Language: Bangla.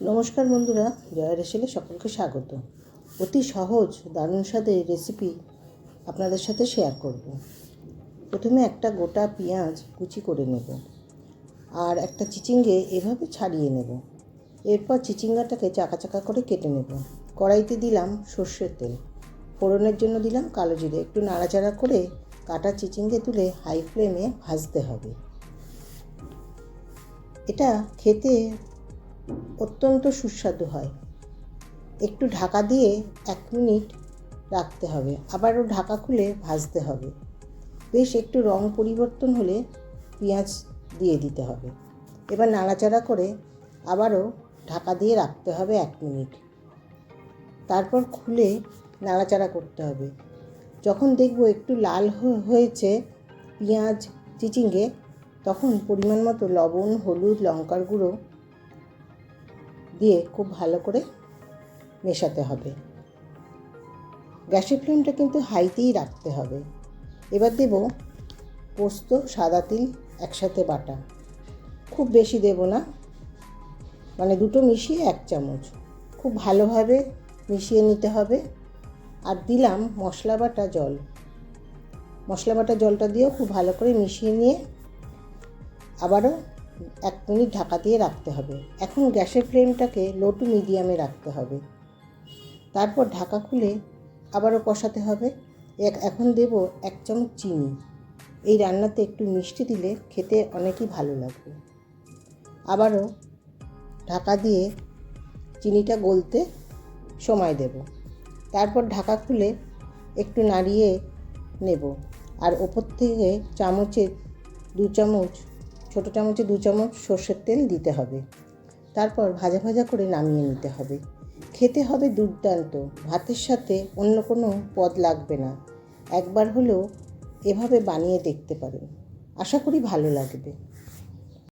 নমস্কার বন্ধুরা, জয়া রেসেলে সকলকে স্বাগত। অতি সহজ দারুণ স্বাদের রেসিপি আপনাদের সাথে শেয়ার করব। প্রথমে একটা গোটা পেঁয়াজ কুচি করে নেব আর একটা চিচিঙ্গে এভাবে ছাড়িয়ে নেব। এরপর চিচিঙ্গাটাকে চাকা চাকা করে কেটে নেব। কড়াইতে দিলাম সর্ষের তেল। ফোড়নের জন্য দিলাম কালো জিরে। একটু নাড়াচাড়া করে কাটা চিচিঙ্গে তুলে হাই ফ্লেমে ভাজতে হবে। এটা খেতে অত্যন্ত সুস্বাদু হয়। একটু ঢাকা দিয়ে এক মিনিট রাখতে হবে। আবারও ঢাকা খুলে ভাজতে হবে। বেশ একটু রং পরিবর্তন হলে পেঁয়াজ দিয়ে দিতে হবে। এবার নাড়াচাড়া করে আবারও ঢাকা দিয়ে রাখতে হবে এক মিনিট। তারপর খুলে নাড়াচাড়া করতে হবে। যখন দেখব একটু লাল হয়েছে পেঁয়াজ চিচিঙ্গে, তখন পরিমাণ মতো লবণ, হলুদ, লঙ্কার গুঁড়ো দিয়ে খুব ভালো করে মেশাতে হবে। গ্যাসের ফ্লেমটা কিন্তু হাইতেই রাখতে হবে। এবার দেব পোস্ত, সাদা তিল, একসাথে বাটা। খুব বেশি দেব না। মানে দুটো মিশিয়ে এক চামচ। খুব ভালোভাবে মিশিয়ে নিতে হবে। আর দিলাম মশলা বাটা জল। মশলা বাটা জলটা দিয়েও খুব ভালো করে মিশিয়ে নিয়ে আবারও এক মিনিট ঢাকা দিয়ে রাখতে হবে। এখন গ্যাসের ফ্লেমটাকে লো টু মিডিয়ামে রাখতে হবে। তারপর ঢাকা খুলে আবারও কষাতে হবে। এক- এখন দেব এক চামচ চিনি। এই রান্নাতে একটু মিষ্টি দিলে খেতে অনেকই ভালো লাগবে। আবারও ঢাকা দিয়ে চিনিটা গলতে সময় দেব। তারপর ঢাকা খুলে একটু নাড়িয়ে নেব। আর ওপর থেকে চামচের দু চামচ ছোটো চামচে দু চামচ সর্ষের তেল দিতে হবে। তারপর ভাজা ভাজা করে নামিয়ে নিতে হবে। খেতে হবে দুর্দান্ত। ভাতের সাথে অন্য কোনো পদ লাগবে না। একবার হলেও এভাবে বানিয়ে দেখতে পারেন। আশা করি ভালো লাগবে।